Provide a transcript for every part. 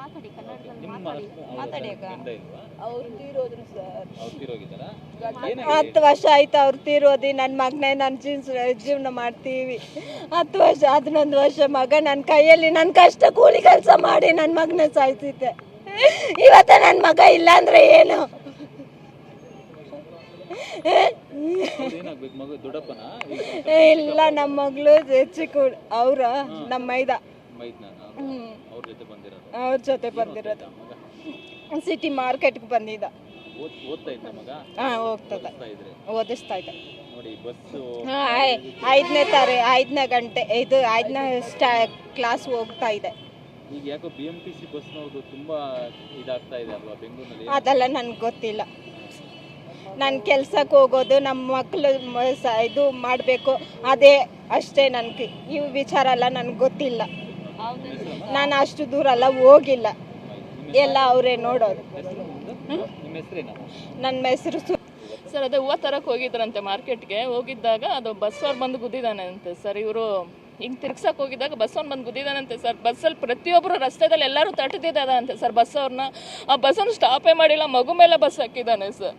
ಮಾತಾಡಿ ಕನ್ನಡದಲ್ಲಿ ಮಾತಾಡಿ. ಮಾತಾಡಿ ಅಕ್ಕ ಇಲ್ವಾ? ಅವ್ರು ತೀರೋದ್ರು ಸರ್. ಅವ್ರು ತೀರೋಗಿದ್ದಾರಾ? ಹತ್ತು ವರ್ಷ ಆಯ್ತು ಅವ್ರು ತೀರೋದಿ ನನ್ನ ಮಗನೇ ನನ್ನ ಜೀನ್ಸ್ ಜೀವನ ಮಾಡ್ತೀವಿ. ಹತ್ತು ವರ್ಷ ಹದಿನೊಂದು ವರ್ಷ ಮಗ ನನ್ನ ಕೈಯಲ್ಲಿ ನನ್ನ ಕಷ್ಟ ಕೂಲಿ ಕೆಲಸ ಮಾಡಿ ನನ್ನ ಮಗನ ಸಾಯ್ತಿದ್ದೆ. ಇವತ್ತ ನನ್ನ ಮಗ ಇಲ್ಲ ಅಂದ್ರೆ ಏನು ಇಲ್ಲ ನಮ್ಮ ಮಗಳು ಚಿಕ್ಕ ಅವ್ರ? ನಮ್ಮ ಮೈದ. ಅವ್ರ ಜೊತೆ ಬಂದಿರೋದು. ಸಿಟಿ ಮಾರ್ಕೆಟ್ಗೆ ಬಂದಿದ್ದ. ಹಾ ಹೋಗ್ತದ ಓದಿಸ್ತಾ ಇದ್ದ. ಐದನೇ ತಾರೆ ಐದನೇ ಗಂಟೆ ಇದು ಐದನೇ ಸ್ಟಾ ಕ್ಲಾಸ್ ಹೋಗ್ತಾ ಇದೆ. ಈಗ ಯಾಕೋ ಬಿ ಎಂ ಟಿ ಸಿ ಬಸ್ನವ್ರದ್ದು ತುಂಬಾ ಇದಾಗ್ತಾ ಇದೆ ಅಲ್ವಾ ಬೆಂಗಳೂರಿನಲ್ಲಿ ಅದೆಲ್ಲ ನನಗೆ ಗೊತ್ತಿಲ್ಲ. ನಾನು ಕೆಲ್ಸಕ್ಕೆ ಹೋಗೋದು ನಮ್ಮ ಮಕ್ಕಳು ಇದು ಮಾಡಬೇಕು. ಅದೇ ಅಷ್ಟೇ ನನಗೆ. ಈ ವಿಚಾರ ಎಲ್ಲ ನನಗೆ ಗೊತ್ತಿಲ್ಲ. ನಾನು ಅಷ್ಟು ದೂರ ಅಲ್ಲ ಹೋಗಿಲ್ಲ. ಎಲ್ಲ ಅವರೇ ನೋಡೋದು ನಿಮ್ಮ ಹೆಸರೇನ? ನನ್ನ ಹೆಸರು ಸರ್ ಅದೇ ಹೂವು ತರಕ್ಕೆ ಹೋಗಿದ್ರಂತೆ ಮಾರ್ಕೆಟ್ಗೆ. ಹೋಗಿದ್ದಾಗ ಅದು ಬಸ್ ಅವ್ರು ಬಂದು ಗುದ್ದಿದ್ದಾನೆ ಅಂತೆ ಸರ್. ಇವರು ಹಿಂಗೆ ತಿರ್ಗ್ಸಕ್ಕೆ ಹೋಗಿದ್ದಾಗ ಬಸ್ ಅವ್ನು ಬಂದು ಗುದ್ದಿದಾನಂತೆ ಸರ್. ಬಸ್ಸಲ್ಲಿ ಪ್ರತಿಯೊಬ್ಬರು ರಸ್ತೆದಲ್ಲಿ ಎಲ್ಲರೂ ತಟ್ಟದಿದ್ದಾರೆ ಅಂತೆ ಸರ್ ಬಸ್ಸವ್ರನ್ನ. ಆ ಬಸ್ಸನ್ನು ಸ್ಟಾಪೇ ಮಾಡಿಲ್ಲ ಮಗು ಮೇಲೆ ಬಸ್ ಹಾಕಿದ್ದಾನೆ ಸರ್.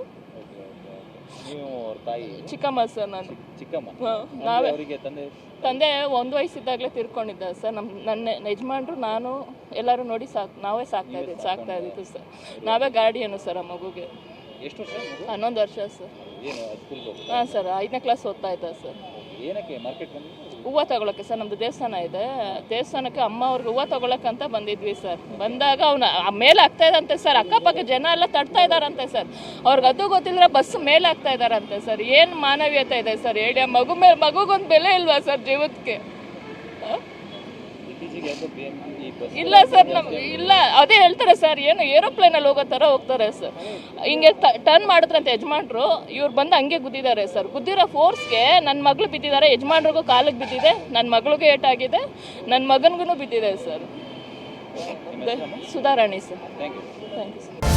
ನೀವು ಅವ್ರ ತಾಯಿ ಚಿಕ್ಕಮ್ಮ ಸರ್ ನಾನು. ಚಿಕ್ಕಮ್ಮ. ಹಾ, ನಾವೇ. ಅವರಿಗೆ ತಂದೆ ತಂದೆ ಒಂದು ವಯಸ್ಸಿದ್ದಾಗಲೇ ತಿರ್ಕೊಂಡಿದ್ದ ಸರ್. ನಮ್ಮ ನನ್ನ ಯಜಮಾನ್ರು ನಾನು ಎಲ್ಲರೂ ನೋಡಿ ಸಾಕ್ ನಾವೇ ಸಾಕ್ತಾ ಇದ್ದೀವಿ ಸಾಕ್ತಾ ಇದ್ದಿದ್ದು ಸರ್. ನಾವೇ ಗಾರ್ಡಿಯನು ಸರ್ ಆ ಮಗುಗೆ. ಎಷ್ಟು ವರ್ಷ ಮಗು? ಹನ್ನೊಂದು ವರ್ಷ ಸರ್. ಏನು ಸ್ಕೂಲ್ಗೆ ಹಾಂ ಸರ್ ಐದನೇ ಕ್ಲಾಸ್ ಓದ್ತಾ ಇದ್ದ ಸರ್. ಏನಕ್ಕೆ ಮಾರ್ಕೆಟ್ ಹೂವು ತಗೊಳಕ್ಕೆ ಸರ್ ನಮ್ದು ದೇವಸ್ಥಾನ ಇದೆ. ದೇವಸ್ಥಾನಕ್ಕೆ ಅಮ್ಮ ಅವ್ರಿಗೆ ಹೂವು ತಗೊಳಕ್ಕಂತ ಬಂದಿದ್ವಿ ಸರ್. ಬಂದಾಗ ಅವನ ಮೇಲೆ ಆಗ್ತಾ ಇದಂತೆ ಸರ್. ಅಕ್ಕಪಕ್ಕ ಜನ ಎಲ್ಲ ತಡ್ತಾ ಇದಾರಂತೆ ಸರ್. ಅವ್ರಿಗೆ ಅದು ಗೊತ್ತಿಲ್ಲ ಬಸ್ ಮೇಲೆ ಆಗ್ತಾ ಇದಾರಂತೆ ಸರ್. ಏನು ಮಾನವೀಯತೆ ಇದೆ ಸರ್? ಹೇಳಿ ಮಗು ಮೇಲೆ ಮಗುಗೊಂದು ಬೆಲೆ ಇಲ್ವಾ ಸರ್ ಜೀವಕ್ಕೆ? ಇಲ್ಲ ಸರ್ ನಮ್ ಇಲ್ಲ. ಅದೇ ಹೇಳ್ತಾರೆ ಸರ್ ಏನು ಏರೋಪ್ಲೇನ್ ಅಲ್ಲಿ ಹೋಗೋ ತರ ಹೋಗ್ತಾರೆ ಸರ್ ಹಿಂಗೆ ಟರ್ನ್ ಮಾಡಿದ್ರಂತ ಯಜಮಾನ್ರು ಇವ್ರು ಬಂದು ಹಂಗೆ ಗುದ್ದಿದ್ದಾರೆ ಸರ್ ಗುದ್ದಿರೋ ಫೋರ್ಸ್ಗೆ ನನ್ನ ಮಗಳು ಬಿದ್ದಿದ್ದಾರೆ ಯಜಮಾನ್ರಿಗೂ ಕಾಲಿಗೆ ಬಿದ್ದಿದೆ ನನ್ನ ಮಗಳಿಗೂ ಏಟಾಗಿದೆ ನನ್ನ ಮಗನಿಗೂ ಬಿದ್ದಿದೆ sir Sudharani sir thank you thank you sir